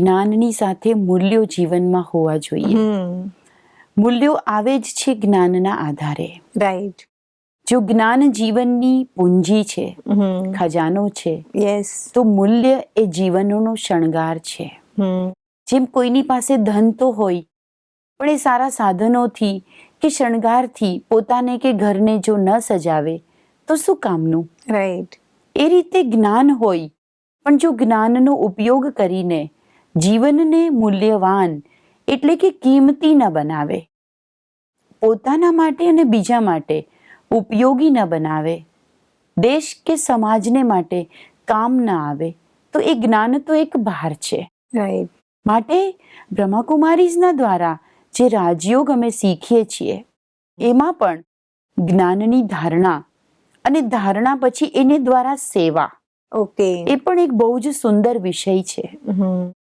જ્ઞાનની સાથે મૂલ્યો જીવનમાં હોવા જોઈએ. મૂલ્યો આવે જ છે જ્ઞાનના આધારે. રાઈટ જો જ્ઞાન જીવનની પૂંજી છે ખજાનો છે યસ તો મૂલ્ય એ જીવનનો શણગાર છે. જેમ કોઈની પાસે ધન તો હોય પણ એ સારા સાધનોથી કે શણગારથી પોતાને કે ઘરને જો ન સજાવે તો શું કામનું? રાઈટ એ રીતે જ્ઞાન હોય પણ જો જ્ઞાનનો ઉપયોગ કરીને જીવનને મૂલ્યવાન એટલે કે કિંમતી ન બનાવે. પોતાના માટે અને બીજા માટે ઉપયોગી ન બનાવે. દેશ કે સમાજને માટે કામ ન આવે તો એ જ્ઞાન તો એક ભાર છે. માટે બ્રહ્માકુમારીઝના દ્વારા જે રાજયોગ અમે શીખીએ છીએ એમાં પણ જ્ઞાનની ધારણા અને ધારણા પછી એને દ્વારા સેવા. ઓકે એ પણ એક બહુ જ સુંદર વિષય છે.